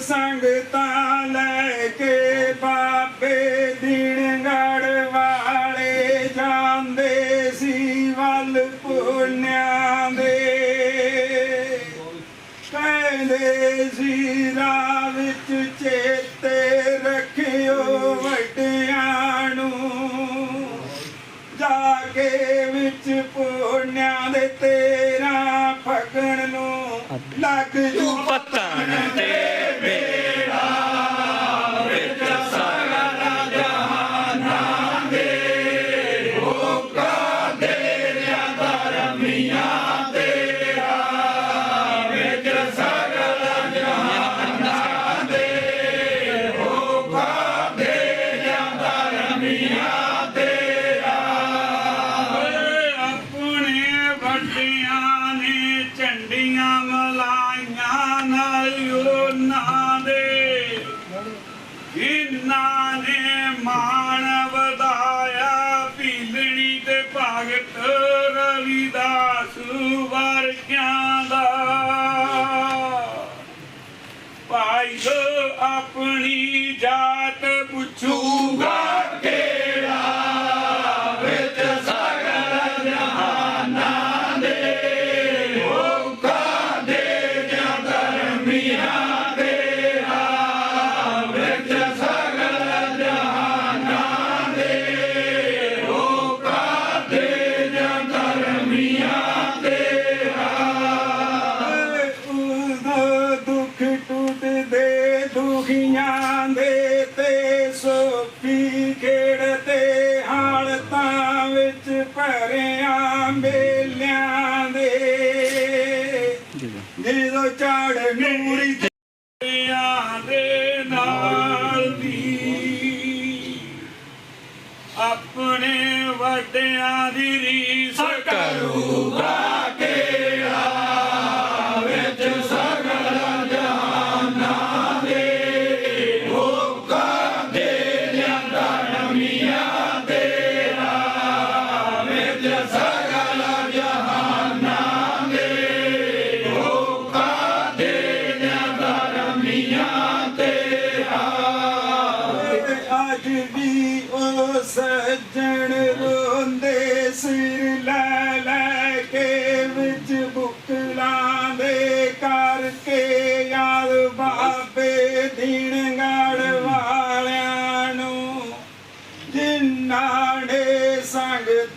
ਸੰਗਤਾਂ ਲੈ ਕੇ ਬਾਬੇ ਦੀਨਗੜ ਵਾਲੇ ਜਾਂਦੇ ਸੀ ਵੱਲ ਪੁੰਨਿਆਂ ਦੇ। ਕਹਿੰਦੇ ਸੀ, ਰਾਹ ਵਿੱਚ ਚੇਤੇ ਰੱਖਿਓ ਵੱਡਿਆਂ ਨੂੰ। ਜਾ ਕੇ ਵਿੱਚ ਪੁੰਨਿਆਂ ਦੇ ਤੇਰਾ ਫਗਣ ਨੂੰ ਲੱਗ ਜੂ। ਨਾਲ ਉਹਨਾਂ ਦੇ ਇਨਾਂ ਨੇ ਮਾਣ ਵਧਾਇਆ ਪੀਲਣੀ ਤੇ ਭਗਤ ਰਵਿਦਾਸ ਵਰਗਿਆਂ ਦਾ। ਭਾਈ ਆਪਣੀ ਜਾਤ ਪੁੱਛੂਗਾ। ਦੁਖੀਆਂ ਦੇ ਤੇ ਸੋਫੀ ਖੇੜਦੇ ਹਾਲਤਾਂ ਵਿੱਚ ਭਰਿਆ ਮੇਲਿਆਂ ਦੇ। ਜਦੋਂ ਚੜ ਨੂਰੀ ਤੇਆਂ ਦੇ ਨਾਲ ਦੀ ਆਪਣੇ ਵੱਡਿਆਂ ਦੀ ਰੀਸ ਕਰੂਗਾ। ਸੱਜਣ ਰੋਂਦੇ ਸਿਰ ਲੈ ਲੈ ਕੇ ਵਿੱਚ ਬੁਕਲਾਂ ਦੇ ਕਰਕੇ ਯਾਰ ਬਾਬੇ ਦੀ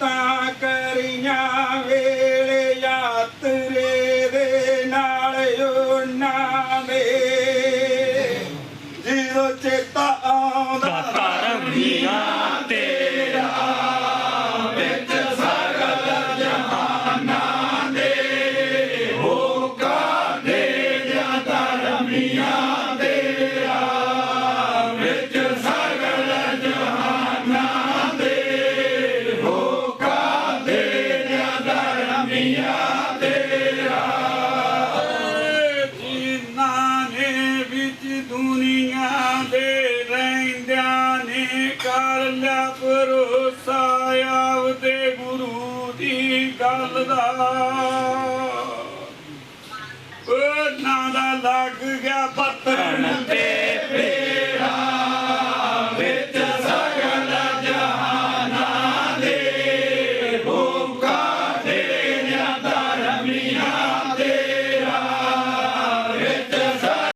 ਸੰਗਤਾਂ ਦੇ ਰਹਿੰਦਿਆਂ ਨੇ ਕਰ ਲਿਆ ਭਰੋਸਾ ਆਪਦੇ ਗੁਰੂ ਦੀ ਗੱਲ ਦਾ।